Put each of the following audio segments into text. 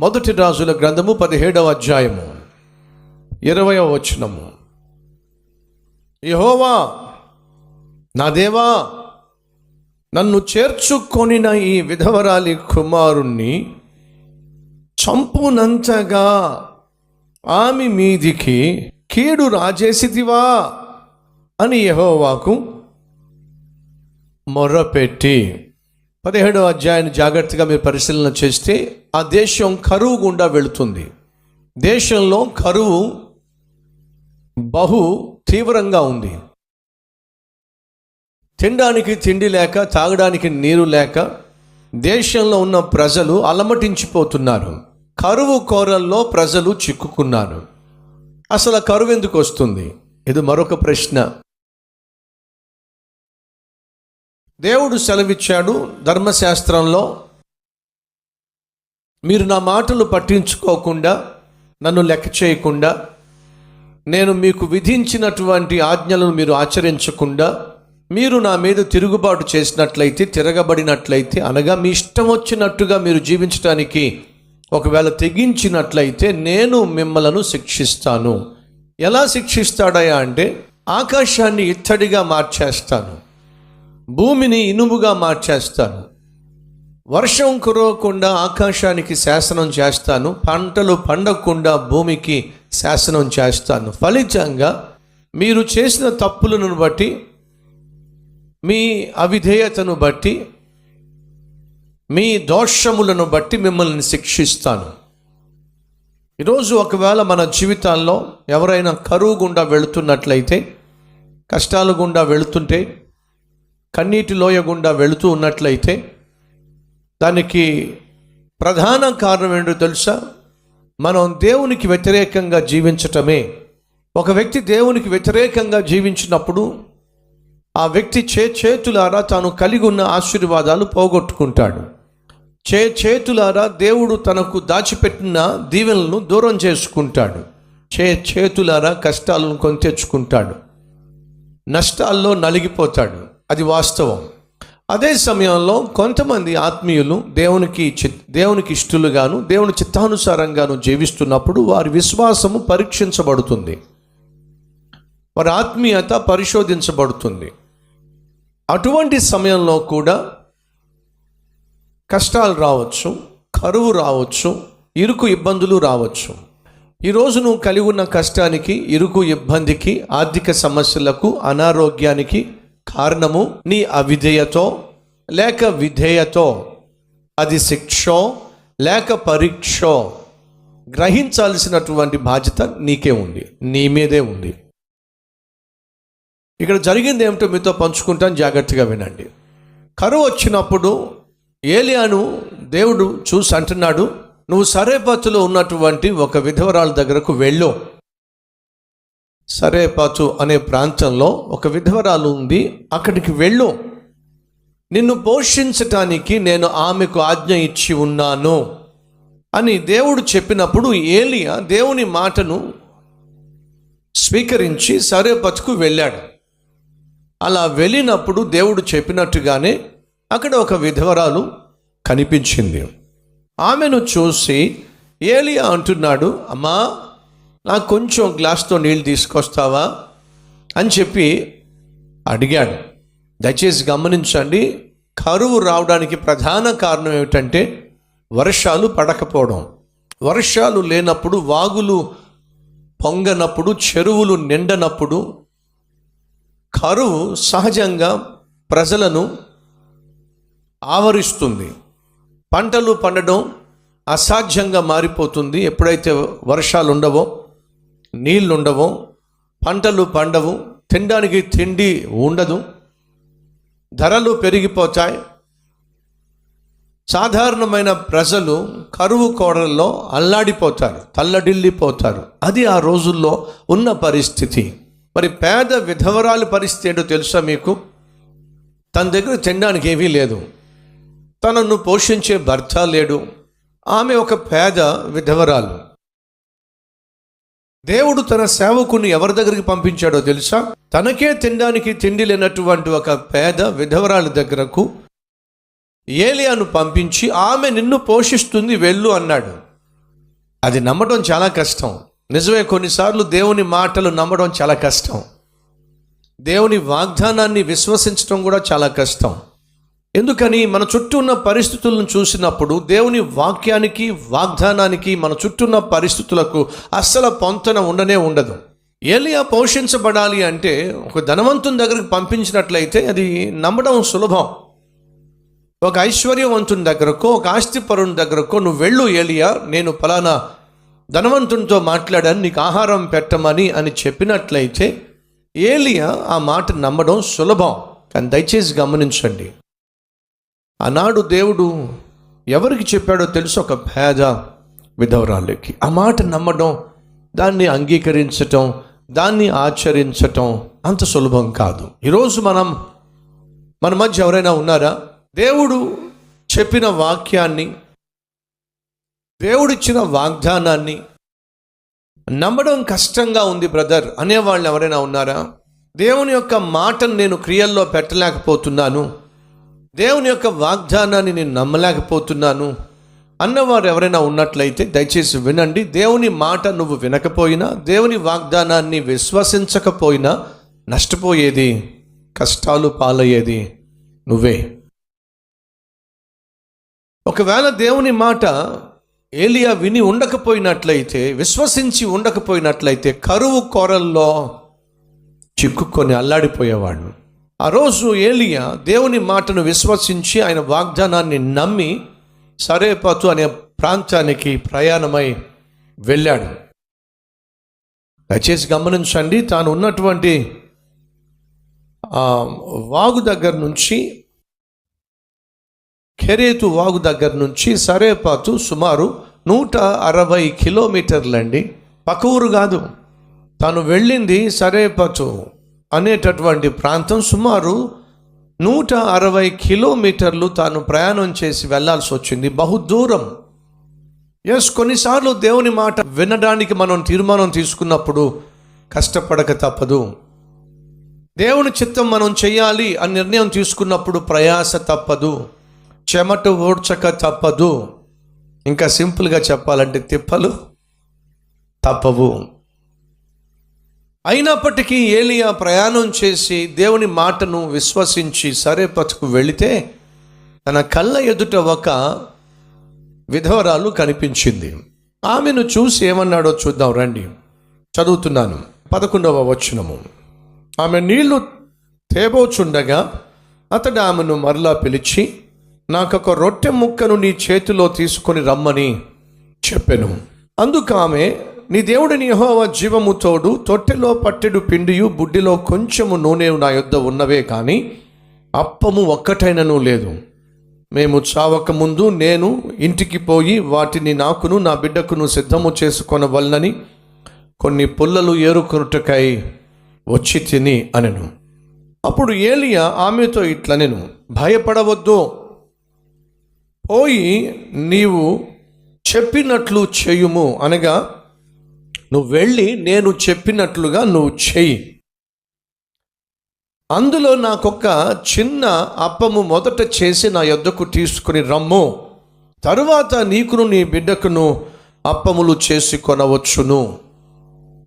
మొదటి రాజుల గ్రంథము పదిహేడవ అధ్యాయము. ఇరవయవ వచనము. యహోవా నా దేవా నన్ను చేర్చుకొనిన ఈ విధవరాలి కుమారుణ్ణి చంపునంతగా ఆమె మీదికి కీడు రాజేసిదివా అని యహోవాకు మొర్రపెట్టి పదిహేడవ అధ్యాయాన్ని జాగ్రత్తగా మీరు పరిశీలన చేస్తే ఆ దేశం కరువు గుండా వెళుతుంది. దేశంలో కరువు బహు తీవ్రంగా ఉంది. తినడానికి తిండి లేక తాగడానికి నీరు లేక దేశంలో ఉన్న ప్రజలు అలమటించిపోతున్నారు. కరువు కోరల్లో ప్రజలు చిక్కుకున్నారు. అసలు కరువు ఎందుకు వస్తుంది? ఇది మరొక ప్రశ్న. దేవుడు సెలవిచ్చాడు ధర్మశాస్త్రంలో మీరు నా మాటలు పట్టించుకోకుండా నన్ను లెక్క చేయకుండా నేను మీకు విధించినటువంటి ఆజ్ఞలను మీరు ఆచరించకుండా మీరు నా మీద తిరుగుబాటు చేసినట్లయితే తిరగబడినట్లయితే అనగా మీ ఇష్టం వచ్చినట్టుగా మీరు జీవించడానికి ఒకవేళ తెగించినట్లయితే నేను మిమ్మలను శిక్షిస్తాను. ఎలా శిక్షిస్తాడయా అంటే ఆకాశాన్ని ఇత్తడిగా మార్చేస్తాను. భూమిని ఇనుముగా మార్చేస్తాను. వర్షం కురవకుండా ఆకాశానికి శాసనం చేస్తాను. పంటలు పండకుండా భూమికి శాసనం చేస్తాను. ఫలితంగా మీరు చేసిన తప్పులను బట్టి మీ అవిధేయతను బట్టి మీ దోషములను బట్టి మిమ్మల్ని శిక్షిస్తాను. ఈరోజు ఒకవేళ మన జీవితాల్లో ఎవరైనా కరువు గుండా వెళుతున్నట్లయితే కష్టాలు గుండా వెళుతుంటే కన్నీటి లోయ గుండా వెళుతూ ఉన్నట్లయితే దానికి ప్రధాన కారణం ఏంటో తెలుసా? మనం దేవునికి వ్యతిరేకంగా జీవించటమే. ఒక వ్యక్తి దేవునికి వ్యతిరేకంగా జీవించినప్పుడు ఆ వ్యక్తి చే చేతులారా తాను కలిగి ఉన్న ఆశీర్వాదాలు పోగొట్టుకుంటాడు. చే చేతులారా దేవుడు తనకు దాచిపెట్టిన దీవెనలను దూరం చేసుకుంటాడు. చే చేతులారా కష్టాలను కొని తెచ్చుకుంటాడు. నష్టాల్లో నలిగిపోతాడు. అది వాస్తవం. అదే సమయంలో కొంతమంది ఆత్మీయులు దేవునికి దేవునికి ఇష్టలుగాను దేవుని చిత్తానుసారంగాను జీవిస్తున్నప్పుడు వారి విశ్వాసము పరీక్షించబడుతుంది. వారి ఆత్మీయత పరిశోధించబడుతుంది. అటువంటి సమయంలో కూడా కష్టాలు రావచ్చు కరువు రావచ్చు ఇరుకు ఇబ్బందులు రావచ్చు. ఈరోజు నువ్వు కలిగి ఉన్న కష్టానికి ఇరుకు ఇబ్బందికి ఆర్థిక సమస్యలకు అనారోగ్యానికి కారణము నీ అవిధేయతో లేక విధేయతో. అది శిక్షో లేక పరీక్షో. గ్రహించాల్సినటువంటి బాధ్యత నీకే ఉంది నీ మీదే ఉంది. ఇక్కడ జరిగింది ఏమిటో మీతో పంచుకుంటాను జాగ్రత్తగా వినండి. కరువు వచ్చినప్పుడు ఏలియాను దేవుడు చూసి అంటున్నాడు నువ్వు సరేపత్తులో ఉన్నటువంటి ఒక విధవరాల దగ్గరకు వెళ్ళు. సరేపాచు అనే ప్రాంతంలో ఒక విధవరాలు ఉంది అక్కడికి వెళ్ళు. నిన్ను పోషించటానికి నేను ఆమెకు ఆజ్ఞ ఇచ్చి ఉన్నాను. అని దేవుడు చెప్పినప్పుడు ఏలియా దేవుని మాటను స్వీకరించి సరేపతుకు వెళ్ళాడు. అలా వెళ్ళినప్పుడు దేవుడు చెప్పినట్టుగానే అక్కడ ఒక విధవరాలు కనిపించింది. ఆమెను చూసి ఏలియా అంటున్నాడు అమ్మా నాకు కొంచెం గ్లాస్తో నీళ్ళు తీసుకొస్తావా? అని చెప్పి అడిగాడు. దయచేసి గమనించండి కరువు రావడానికి ప్రధాన కారణం ఏమిటంటే వర్షాలు పడకపోవడం. వర్షాలు లేనప్పుడు వాగులు పొంగనప్పుడు చెరువులు నిండనప్పుడు కరువు సహజంగా ప్రజలను ఆవరిస్తుంది. పంటలు పండడం అసాధ్యంగా మారిపోతుంది. ఎప్పుడైతే వర్షాలు ఉండవో నీళ్ళుండవు పంటలు పండవు తినడానికి తిండి ఉండదు ధరలు పెరిగిపోతాయి. సాధారణమైన ప్రజలు కరువు కోడల్లో అల్లాడిపోతారు తల్లడిల్లిపోతారు. అది ఆ రోజుల్లో ఉన్న పరిస్థితి. మరి పేద విధవరాలు పరిస్థితి ఏంటో తెలుసా మీకు? తన దగ్గర తినడానికి ఏమీ లేదు. తనను పోషించే భర్త లేడు. ఆమె ఒక పేద విధవరాలు. దేవుడు తన సేవకుని ఎవరి దగ్గరికి పంపించాడో తెలుసా? తనకే తినడానికి తిండి లేనటువంటి ఒక పేద విధవరాల దగ్గరకు ఏలియాను పంపించి ఆమె నిన్ను పోషిస్తుంది వెళ్ళు అన్నాడు. అది నమ్మడం చాలా కష్టం. నిజమే కొన్నిసార్లు దేవుని మాటలు నమ్మడం చాలా కష్టం. దేవుని వాగ్దానాన్ని విశ్వసించడం కూడా చాలా కష్టం. ఎందుకని మన చుట్టూ ఉన్న పరిస్థితులను చూసినప్పుడు దేవుని వాక్యానికి వాగ్దానానికి మన చుట్టూ ఉన్న పరిస్థితులకు అస్సలు పొంతన ఉండనే ఉండదు. ఏలియా పోషించబడాలి అంటే ఒక ధనవంతుని దగ్గరికి పంపించినట్లయితే అది నమ్మడం సులభం. ఒక ఐశ్వర్యవంతుని దగ్గరకో ఒక ఆస్తిపరుని దగ్గరకో నువ్వు వెళ్ళు ఏలియా నేను ఫలానా ధనవంతునితో మాట్లాడాను నీకు ఆహారం పెట్టమని అని చెప్పినట్లయితే ఏలియా ఆ మాట నమ్మడం సులభం. కానీ దయచేసి గమనించండి. ఆనాడు దేవుడు ఎవరికి చెప్పాడో తెలుసు? ఒక పేద విధవరాళ్ళకి. ఆ మాట నమ్మడం దాన్ని అంగీకరించటం దాన్ని ఆచరించటం అంత సులభం కాదు. ఈరోజు మనం మన మధ్య ఎవరైనా ఉన్నారా? దేవుడు చెప్పిన వాక్యాన్ని దేవుడిచ్చిన వాగ్దానాన్ని నమ్మడం కష్టంగా ఉంది బ్రదర్ అనేవాళ్ళు ఎవరైనా ఉన్నారా? దేవుని యొక్క మాటను నేను క్రియల్లో పెట్టలేకపోతున్నాను. దేవుని యొక్క వాగ్దానాన్ని నేను నమ్మలేకపోతున్నాను అన్నవారు ఎవరైనా ఉన్నట్లయితే దయచేసి వినండి. దేవుని మాట నువ్వు వినకపోయినా దేవుని వాగ్దానాన్ని విశ్వసించకపోయినా నష్టపోయేది కష్టాలు పాలయ్యేది నువ్వే. ఒకవేళ దేవుని మాట ఏలియా విని ఉండకపోయినట్లయితే విశ్వసించి ఉండకపోయినట్లయితే కరువు కొరల్లో చిక్కుకొని అల్లాడిపోయేవాడు. ఆ రోజు ఏలియా దేవుని మాటను విశ్వసించి ఆయన వాగ్దానాన్ని నమ్మి సరేపతు అనే ప్రాంతానికి ప్రయాణమై వెళ్ళాడు. దయచేసి గమనించండి తాను ఉన్నటువంటి వాగు దగ్గర నుంచి కెరేతు వాగు దగ్గర నుంచి సరేపాతు సుమారు నూట అరవై కిలోమీటర్లండి. పక్క ఊరు కాదు. తాను వెళ్ళింది సరేపాతు అనేటటువంటి ప్రాంతం సుమారు నూట అరవై కిలోమీటర్లు తాను ప్రయాణం చేసి వెళ్ళాల్సి వచ్చింది. బహుదూరం ఎస్ కొన్నిసార్లు దేవుని మాట వినడానికి మనం తీర్మానం తీసుకున్నప్పుడు కష్టపడక తప్పదు. దేవుని చిత్తం మనం చేయాలి అని నిర్ణయం తీసుకున్నప్పుడు ప్రయాస తప్పదు. చెమట ఓడ్చక తప్పదు. ఇంకా సింపుల్గా చెప్పాలంటే తిప్పలు తప్పవు. అయినప్పటికీ ఏలియా ప్రయాణం చేసి దేవుని మాటను విశ్వసించి సరేపతుకు వెళితే తన కళ్ళ ఎదుట ఒక విధవరాలు కనిపించింది. ఆమెను చూసి ఏమన్నాడో చూద్దాం రండి. చదువుతున్నాను. పదకొండవ వచనము. ఆమె నీళ్ళు తేబోచుండగా అతడు ఆమెను మరలా పిలిచి నాకొక రొట్టె ముక్కను నీ చేతిలో తీసుకొని రమ్మని చెప్పెను. అందుకు ఆమె నీ దేవుడిని యహోవ జీవము తోడు తొట్టెలో పట్టెడు పిండియు బుడ్డిలో కొంచెము నూనె నా యొద్ద ఉన్నవే కానీ అప్పము ఒక్కటైనను లేదు. మేము చావక ముందు నేను ఇంటికి పోయి వాటిని నాకును నా బిడ్డకును సిద్ధము చేసుకొనవలనని కొన్ని పుల్లలు ఏరుకొనుటకై వచ్చి తిని అనెను. అప్పుడు ఏలియా ఆమెతో ఇట్లనెను భయపడవద్దు. పోయి నీవు చెప్పినట్లు చేయుము అనగా నువ్వు వెళ్ళి నేను చెప్పినట్లుగా నువ్వు చెయ్యి. అందులో నాకొక చిన్న అప్పము మొదట చేసి నా యొద్దకు తీసుకుని రమ్ము. తరువాత నీకును నీ బిడ్డకును అప్పములు చేసి కొనవచ్చును.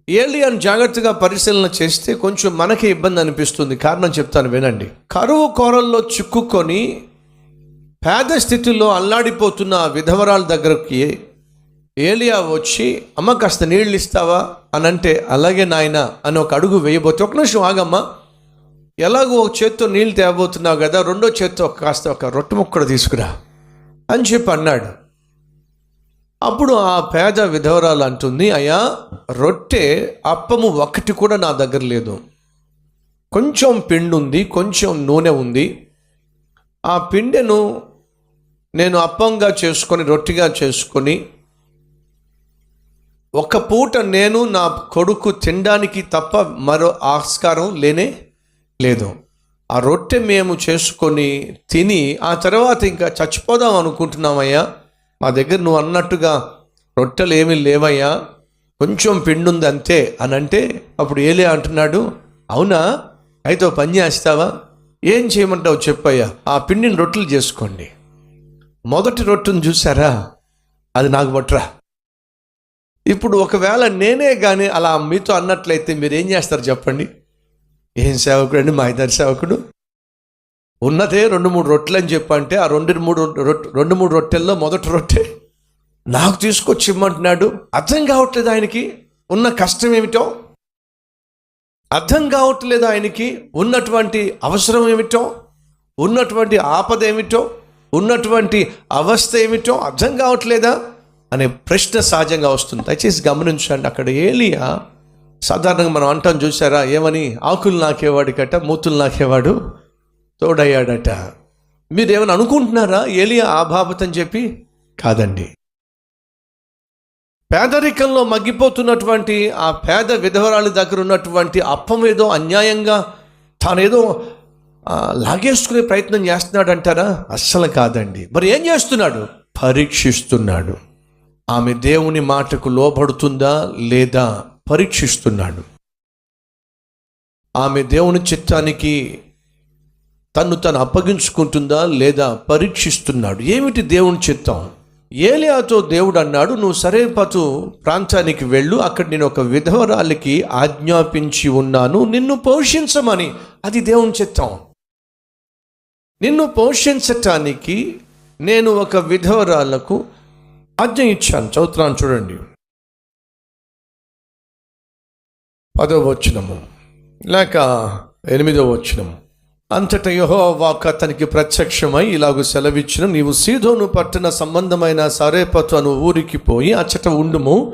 ఏలియన్ జాగ్రత్తగా పరిశీలన చేస్తే కొంచెం మనకే ఇబ్బంది అనిపిస్తుంది. కారణం చెప్తాను వినండి. కరువు కోరల్లో చిక్కుకొని పేద స్థితిలో అల్లాడిపోతున్న విధవరాల దగ్గరకి ఏలియా వచ్చి అమ్మ కాస్త నీళ్ళు ఇస్తావా అని అంటే అలాగే నాయన అని ఒక అడుగు వేయబోతే ఒక నిమిషం ఆగమ్మా. ఎలాగో ఒక చేత్తో నీళ్ళు తేబోతున్నావు కదా రెండో చేత్తో కాస్త ఒక రొట్టె ముక్కడు తీసుకురా అని చెప్పి అన్నాడు. అప్పుడు ఆ పేద విధవరాలు అంటుంది అయ్యా రొట్టె అప్పము ఒకటి కూడా నా దగ్గర లేదు. కొంచెం పిండి ఉంది కొంచెం నూనె ఉంది. ఆ పిండెను నేను అప్పంగా చేసుకొని రొట్టెగా చేసుకొని ఒక పూట నేను నా కొడుకు తినడానికి తప్ప మరో ఆస్కారం లేనే లేదు. ఆ రొట్టె మేము చేసుకొని తిని ఆ తర్వాత ఇంకా చచ్చిపోదాం అనుకుంటున్నామయ్యా. మా దగ్గర నువ్వు అన్నట్టుగా రొట్టెలు ఏమీ లేవయ్యా. కొంచెం పిండి ఉంది అంతే అని అంటే అప్పుడు ఏలే అంటున్నాడు. అవునా? అయితే పని చేస్తావా? ఏం చేయమంటావు చెప్పయ్యా. ఆ పిండిని రొట్టెలు చేసుకోండి. మొదటి రొట్టెను చూసారా అది నాకు పట్టురా. ఇప్పుడు ఒకవేళ నేనే కానీ అలా మీతో అన్నట్లయితే మీరు ఏం చేస్తారు చెప్పండి? ఏం సేవకుడు అండి? మా ఇద్దరు సేవకుడు. ఉన్నదే రెండు మూడు రొట్టెలు అని చెప్పంటే ఆ రెండు మూడు రొట్టె రెండు మూడు రొట్టెల్లో మొదటి రొట్టె నాకు తీసుకొచ్చి ఇమ్మంటున్నాడు. అర్థం కావట్లేదు ఆయనకి? ఉన్న కష్టం ఏమిటో? అర్థం కావట్లేదు ఆయనకి? ఉన్నటువంటి అవసరం ఏమిటో? ఉన్నటువంటి ఆపద ఏమిటో? ఉన్నటువంటి అవస్థ ఏమిటో? అర్థం కావట్లేదా? అనే ప్రశ్న సహజంగా వస్తుంది. దయచేసి గమనించండి. అక్కడ ఏలియా సాధారణంగా మనం అంటాం చూసారా ఏమని? ఆకులు నాకేవాడికట మూతులు నాకేవాడు తోడయ్యాడట. మీరు ఏమైనా అనుకుంటున్నారా? ఏలియా ఆ బాబతని చెప్పి? కాదండి. పేదరికంలో మగ్గిపోతున్నటువంటి ఆ పేద విధవరాలి దగ్గర ఉన్నటువంటి అప్పం ఏదో అన్యాయంగా తానేదో లాగేసుకునే ప్రయత్నం చేస్తున్నాడు అంటారా అస్సలు కాదండి. మరి ఏం చేస్తున్నాడు? పరీక్షిస్తున్నాడు. ఆమె దేవుని మాటకు లోబడుతుందా లేదా పరీక్షిస్తున్నాడు. ఆమె దేవుని చిత్తానికి తను తను అప్పగించుకుంటుందా లేదా పరీక్షిస్తున్నాడు. ఏమిటి దేవుని చిత్తం? ఏలియాతో దేవుడు అన్నాడు నువ్వు సరేపతు ప్రాంతానికి వెళ్ళు అక్కడ నేను ఒక విధవరాలికి ఆజ్ఞాపించి ఉన్నాను నిన్ను పోషించమని. అది దేవుని చిత్తం. నిన్ను పోషించటానికి నేను ఒక విధవరాలకు ఆజ్ఞ ఇచ్చాను. చదువుతున్నాను చూడండి. పదో వచనము. లేక ఎనిమిదో వచనము. అంతట యహో వాక్ అతనికి ప్రత్యక్షమై ఇలాగూ సెలవిచ్చిన. నీవు సీధోను పట్టణ సంబంధమైన సరేపతు అను ఊరికి పోయి అచ్చట ఉండుము.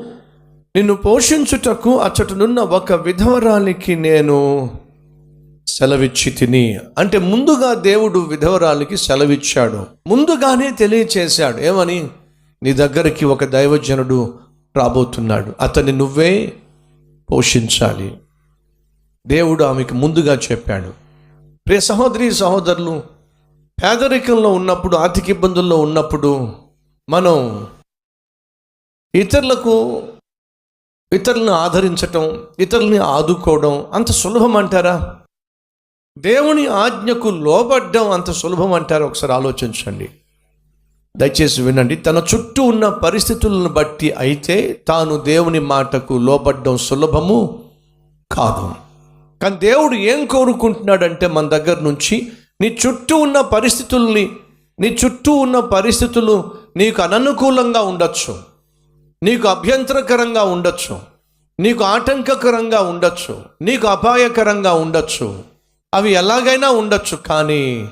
నిన్ను పోషించుటకు అచ్చటనున్న ఒక విధవరాలికి నేను సెలవిచ్చి తిని. అంటే ముందుగా దేవుడు విధవరాలికి సెలవిచ్చాడు. ముందుగానే తెలియచేశాడు. ఏమని? నీ దగ్గరికి ఒక దైవజనుడు రాబోతున్నాడు. అతన్ని నువ్వే పోషించాలి. దేవుడు ఆమెకు ముందుగా చెప్పాడు. ప్రే సహోదరి సహోదరులు పేదరికంలో ఉన్నప్పుడు ఆర్థిక ఇబ్బందుల్లో ఉన్నప్పుడు మనం ఇతరులకు ఇతరులను ఆదరించటం ఇతరుల్ని ఆదుకోవడం అంత సులభం అంటారా? దేవుని ఆజ్ఞకు లోబడ్డం అంత సులభం అంటారా? ఒకసారి ఆలోచించండి. దయచేసి వినండి. తన చుట్టూ ఉన్న పరిస్థితులను బట్టి అయితే తాను దేవుని మాటకు లోబడ్డం సులభము కాదు. కానీ దేవుడు ఏం కోరుకుంటున్నాడంటే మన దగ్గర నుంచి నీ చుట్టూ ఉన్న పరిస్థితుల్ని నీ చుట్టూ ఉన్న పరిస్థితులు నీకు అననుకూలంగా ఉండొచ్చు. నీకు అభ్యంతరకరంగా ఉండొచ్చు. నీకు ఆటంకకరంగా ఉండొచ్చు. నీకు అపాయకరంగా ఉండొచ్చు. అవి ఎలాగైనా ఉండొచ్చు. కానీ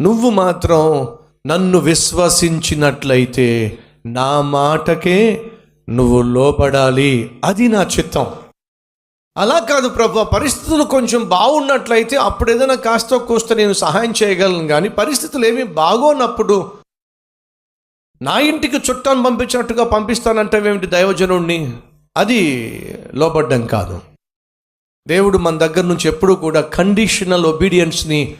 నువ్వు మాత్రం నన్ను విశ్వసించినట్లయితే నా మాటకే నువ్వు లోపడాలి అది నా చిత్తం. అలా కాదు ప్రభు పరిస్థితులు కొంచెం బాగున్నట్లయితే అప్పుడు ఏదైనా కాస్త కూస్త నేను సహాయం చేయగలను కానీ పరిస్థితులు ఏమీ బాగోనప్పుడు నా ఇంటికి చుట్టాన్ని పంపించినట్టుగా పంపిస్తానంటావేమిటి దైవజనుణ్ణి? అది లోబడ్డం కాదు. దేవుడు మన దగ్గర నుంచి ఎప్పుడూ కూడా కండిషనల్ ఒబీడియన్స్ని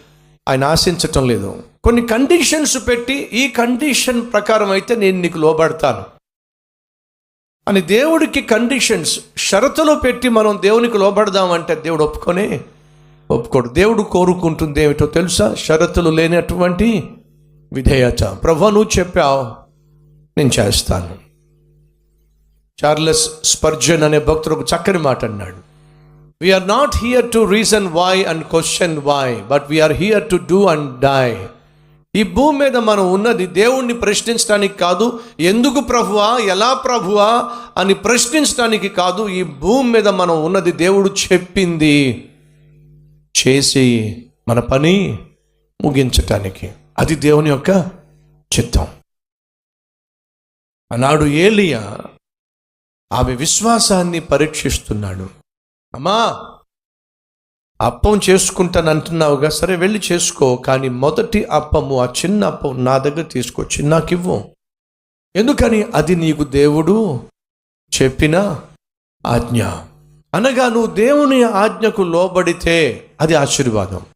ఆయన ఆశించటం లేదు. కొన్ని కండిషన్స్ పెట్టి ఈ కండిషన్ ప్రకారం అయితే నేను నీకు లోబడతాను. అని దేవుడికి కండిషన్స్ షరతులు పెట్టి మనం దేవునికి లోబడదామంటే దేవుడు ఒప్పుకొనే? ఒప్పుకోడు. దేవుడు కోరుకుంటుంది ఏమిటో తెలుసా? షరతులు లేనటువంటి విధేయత. ప్రభు నువ్వు చెప్పావు. నేను చేస్తాను. చార్లెస్ స్పర్జన్ అనే భక్తుడు ఒక చక్కని మాట అన్నాడు. We're not here to reason why and question why but we're here to do and die ఈ భూమి మీద మనం ఉన్నది దేవుణ్ణి ప్రశ్నించడానికి కాదు ఎందుకు ప్రభువా ఎలా ప్రభువా అని ప్రశ్నించడానికి కాదు ఈ భూమి మీద మనం ఉన్నది దేవుడు చెప్పింది. చేసి మన పని ముగించటానికి. అది దేవుని యొక్క చిత్తం. ఆనాడు ఏలియా ఆమె విశ్వాసాన్ని పరీక్షిస్తున్నాడు. అమ్మా అప్పం చేసుకుంటాను అంటున్నావుగా సరే వెళ్ళి చేసుకో కానీ మొదటి అప్పము ఆ చిన్న అప్పం నా దగ్గర తీసుకొచ్చి నాకు ఇవ్వు ఎందుకని? అది నీకు దేవుడు చెప్పిన ఆజ్ఞ. అనగా నువ్వు దేవుని ఆజ్ఞకు లోబడితే అది ఆశీర్వాదం.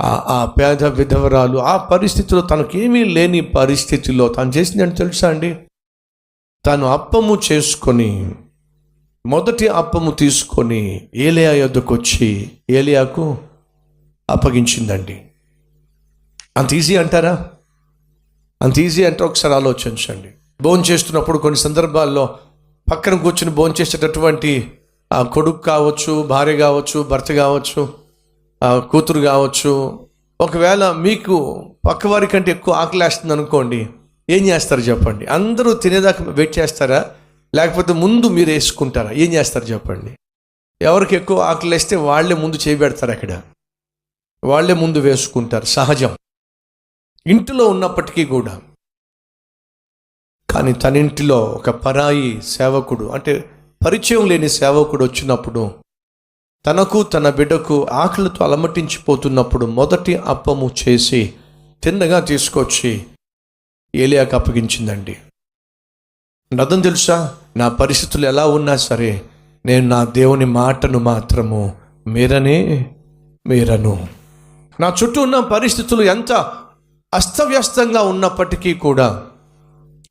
ఆ ఆ పేద విధవరాలు ఆ పరిస్థితిలో తనకేమీ లేని పరిస్థితిలో తను చేసిందని తెలుసా అండి? తను అప్పము చేసుకొని మొదటి అప్పము తీసుకొని ఏలియా యొద్దకు వచ్చి ఏలియాకు అప్పగించిందండి. అంత ఈజీ అంటారా? అంత ఈజీ అంటే ఒకసారి ఆలోచించండి. భోజనం చేస్తున్నప్పుడు కొన్ని సందర్భాల్లో పక్కన కూర్చుని భోంచేసేటటువంటి ఆ కొడుకు కావచ్చు భార్య కావచ్చు భర్త కావచ్చు ఆ కూతురు కావచ్చు ఒకవేళ మీకు పక్కవారి కంటే ఎక్కువ ఆకలేస్తుంది అనుకోండి ఏం చేస్తారు చెప్పండి? అందరూ తినేదాకా వెయిట్ చేస్తారా? లేకపోతే ముందు మీరు వేసుకుంటారా? ఏం చేస్తారు చెప్పండి. ఎవరికి ఎక్కువ ఆకలేస్తే వాళ్ళే ముందు చేయబెడతారు అక్కడ. వాళ్ళే ముందు వేసుకుంటారు. సహజం. ఇంటిలో ఉన్నప్పటికీ కూడా. కానీ తన ఇంటిలో ఒక పరాయి సేవకుడు అంటే పరిచయం లేని సేవకుడు వచ్చినప్పుడు తనకు తన బిడ్డకు ఆకలితో అలమటించిపోతున్నప్పుడు మొదటి అప్పము చేసి తిన్నగా తీసుకొచ్చి ఏలియాకు అప్పగించిందండి. నదం తెలుసా? నా పరిస్థితులు ఎలా ఉన్నా సరే నేను నా దేవుని మాటను మాత్రము మీరనే మీరను. నా చుట్టూ ఉన్న పరిస్థితులు ఎంత అస్తవ్యస్తంగా ఉన్నప్పటికీ కూడా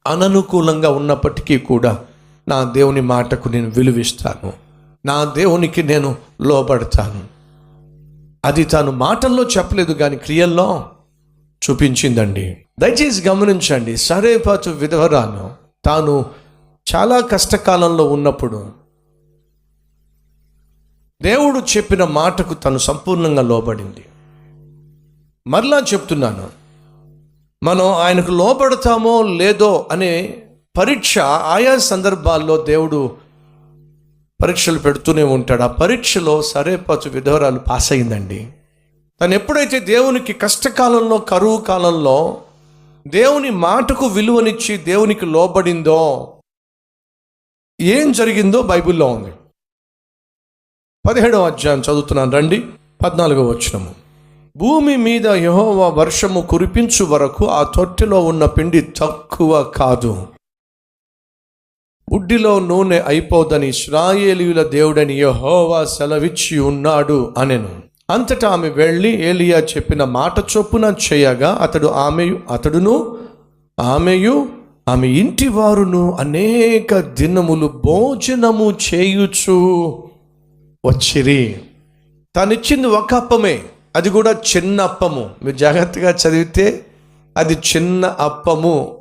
అననుకూలంగా ఉన్నప్పటికీ కూడా నా దేవుని మాటకు నేను విలువిస్తాను. నా దేవునికి నేను లోబడతాను. అది తాను మాటల్లో చెప్పలేదు కానీ క్రియల్లో చూపించిందండి. దయచేసి గమనించండి. సరేపాతు విధవరాను తాను చాలా కష్టకాలంలో ఉన్నప్పుడు దేవుడు చెప్పిన మాటకు తను సంపూర్ణంగా లోబడింది. మరలా చెప్తున్నాను మనం ఆయనకు లోపడతామో లేదో అనే పరీక్ష ఆయా సందర్భాల్లో దేవుడు పరీక్షలు పెడుతూనే ఉంటాడు. ఆ పరీక్షలో సరేపచు విధవరాలు పాస్ అయిందండి తను ఎప్పుడైతే దేవునికి కష్టకాలంలో కరువు కాలంలో దేవుని మాటకు విలువనిచ్చి దేవునికి లోబడిందో ఏం జరిగిందో బైబిల్లో ఉంది. పదిహేడవ అధ్యాయం చదువుతున్నాను రండి. పద్నాలుగో వచ్చినము భూమి మీద యహోవ వర్షము కురిపించు వరకు ఆ తొట్టెలో ఉన్న పిండి తక్కువ కాదు. బుడ్డిలో నూనె అయిపోదని ఇస్రాయేలీయుల దేవుడని యహోవా సెలవిచ్చి ఉన్నాడు అనెను. అంతటా ఆమె వెళ్ళి ఏలియా చెప్పిన మాట చొప్పున చేయగా అతడు ఆమె అతడును ఆమెయు ఆమె ఇంటి వారును అనేక దినములు భోజనము చేయుచు. వచ్చిరి. తనిచ్చింది ఒక అప్పమే. అది కూడా చిన్న అప్పము. మీరు జాగ్రత్తగా చదివితే అది చిన్న అప్పము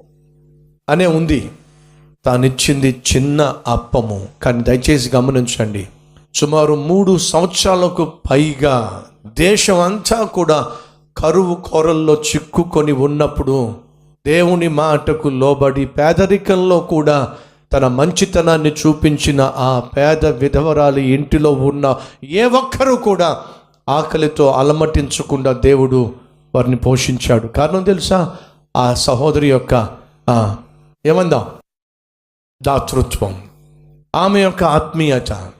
అనే ఉంది. తానిచ్చింది చిన్న అప్పము. కానీ దయచేసి గమనించండి. సుమారు మూడు సంవత్సరాలకు పైగా దేశం అంతా కూడా కరువు కొరల్లో చిక్కుకొని ఉన్నప్పుడు దేవుని మాటకు లోబడి పేదరికంలో కూడా తన మంచితనాన్ని చూపించిన ఆ పేద విధవరాలి ఇంటిలో ఉన్న ఏ ఒక్కరూ కూడా ఆకలితో అలమటించకుండా దేవుడు వారిని పోషించాడు. కారణం తెలుసా? ఆ సహోదరి యొక్క ఏమందాం? దాతృత్వం. ఆమె యొక్క ఆత్మీయత.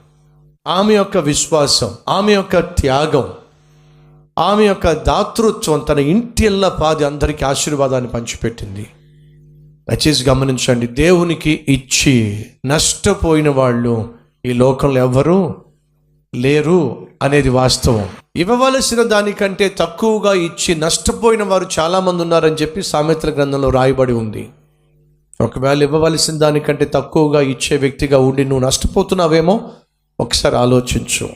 ఆమె యొక్క విశ్వాసం ఆమె యొక్క త్యాగం ఆమె యొక్క దాతృత్వం తన ఇంటి ఎల్ల పాది అందరికీ ఆశీర్వాదాన్ని పంచిపెట్టింది. దయచేసి గమనించండి దేవునికి ఇచ్చి నష్టపోయిన వాళ్ళు ఈ లోకంలో ఎవరు లేరు అనేది వాస్తవం. ఇవ్వవలసిన దానికంటే తక్కువగా ఇచ్చి నష్టపోయిన వారు చాలామంది ఉన్నారని చెప్పి సామెతల గ్రంథంలో రాయబడి ఉంది. ఒకవేళ ఇవ్వవలసిన దానికంటే తక్కువగా ఇచ్చే వ్యక్తిగా ఉండి నువ్వు నష్టపోతున్నావేమో ఒకసారి ఆలోచించు.